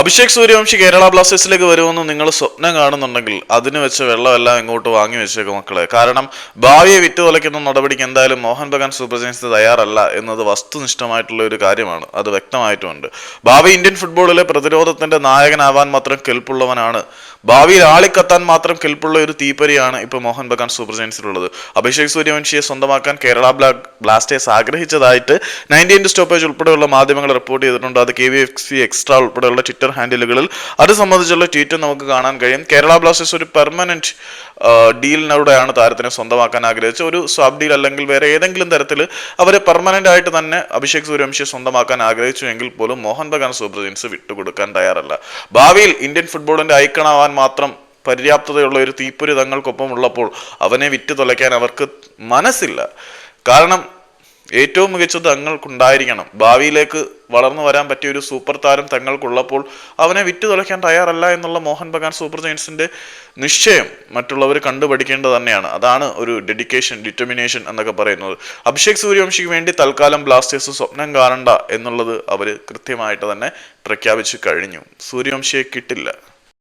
അഭിഷേക് സൂര്യവംശി കേരള ബ്ലാസ്റ്റേഴ്സിലേക്ക് വരുമെന്ന് നിങ്ങൾ സ്വപ്നം കാണുന്നുണ്ടെങ്കിൽ അതിന് വെച്ച വെള്ളമെല്ലാം ഇങ്ങോട്ട് വാങ്ങി വെച്ചേക്കും മക്കളെ. കാരണം ഭാവിയെ വിറ്റ് തുലയ്ക്കുന്ന നടപടിക്ക് എന്തായാലും മോഹൻ ബഗാൻ സൂപ്പർ ജയൻസ് തയ്യാറല്ല എന്നത് വസ്തുനിഷ്ഠമായിട്ടുള്ള ഒരു കാര്യമാണ്. അത് വ്യക്തമായിട്ടുമുണ്ട് ഭാവി ഇന്ത്യൻ ഫുട്ബോളിലെ പ്രതിരോധത്തിന്റെ നായകനാവാൻ മാത്രം കെൽപ്പുള്ളവനാണ്. ഭാവിയിൽ ആളിക്കത്താൻ മാത്രം കെൽപ്പുള്ള ഒരു തീപ്പരിയാണ് ഇപ്പൊ മോഹൻ ബഗാൻ സൂപ്പർ ജയൻസിലുള്ളത് അഭിഷേക് സൂര്യവംശിയെ സ്വന്തമാക്കാൻ കേരള ബ്ലാ ബ്ലാസ്റ്റേഴ്സ് ആഗ്രഹിച്ചതായിട്ട് നയന്റി സ്റ്റോപ്പേജ് ഉൾപ്പെടെയുള്ള മാധ്യമങ്ങൾ റിപ്പോർട്ട് ചെയ്തിട്ടുണ്ട്. അത് K V F C extra ഉൾപ്പെടെയുള്ള ഹാൻഡിലുകളിൽ അത് സംബന്ധിച്ചുള്ള ട്വീറ്റ് നമുക്ക് കാണാൻ കഴിയും. കേരള ബ്ലാസ്റ്റേഴ്സ് ഒരു പെർമനന്റ് ഡീലിനോടെയാണ് താരത്തിനെ സ്വന്തമാക്കാൻ ആഗ്രഹിച്ചത്. ഒരു സ്വാബ് ഡീൽ അല്ലെങ്കിൽ വേറെ ഏതെങ്കിലും തരത്തിൽ അവർ പെർമനന്റ് ആയിട്ട് തന്നെ അഭിഷേക് സൂര്യവംശിയെ സ്വന്തമാക്കാൻ ആഗ്രഹിച്ചു എങ്കിൽ പോലും മോഹൻ ബഗാൻ സൂപ്പർ ജയൻസ് വിട്ടുകൊടുക്കാൻ തയ്യാറല്ല. ഭാവിയിൽ ഇന്ത്യൻ ഫുട്ബോളിന്റെ ഐക്കണാവാൻ മാത്രം പര്യാപ്തതയുള്ള ഒരു തീപ്പൊരി തങ്ങൾക്കൊപ്പം ഉള്ളപ്പോൾ അവനെ വിറ്റ് തുലയ്ക്കാൻ അവർക്ക് മനസ്സില്ല. കാരണം ഏറ്റവും മികച്ചത് തങ്ങൾക്കുണ്ടായിരിക്കണം. ഭാവിയിലേക്ക് വളർന്നു വരാൻ പറ്റിയ ഒരു സൂപ്പർ താരം തങ്ങൾക്കുള്ളപ്പോൾ അവനെ വിറ്റു തുളയ്ക്കാൻ തയ്യാറല്ല എന്നുള്ള മോഹൻ ബഗാൻ സൂപ്പർ ജയൻസിന്റെ നിശ്ചയം മറ്റുള്ളവർ കണ്ടുപഠിക്കേണ്ടത് തന്നെയാണ്. അതാണ് ഒരു ഡെഡിക്കേഷൻ ഡിറ്റർമിനേഷൻ എന്നൊക്കെ പറയുന്നത്. അഭിഷേക് സൂര്യവംശിക്ക് വേണ്ടി തൽക്കാലം ബ്ലാസ്റ്റേഴ്സ് സ്വപ്നം കാണണ്ട എന്നുള്ളത് അവർ കൃത്യമായിട്ട് തന്നെ പ്രഖ്യാപിച്ചു കഴിഞ്ഞു. സൂര്യവംശിയെ കിട്ടില്ല.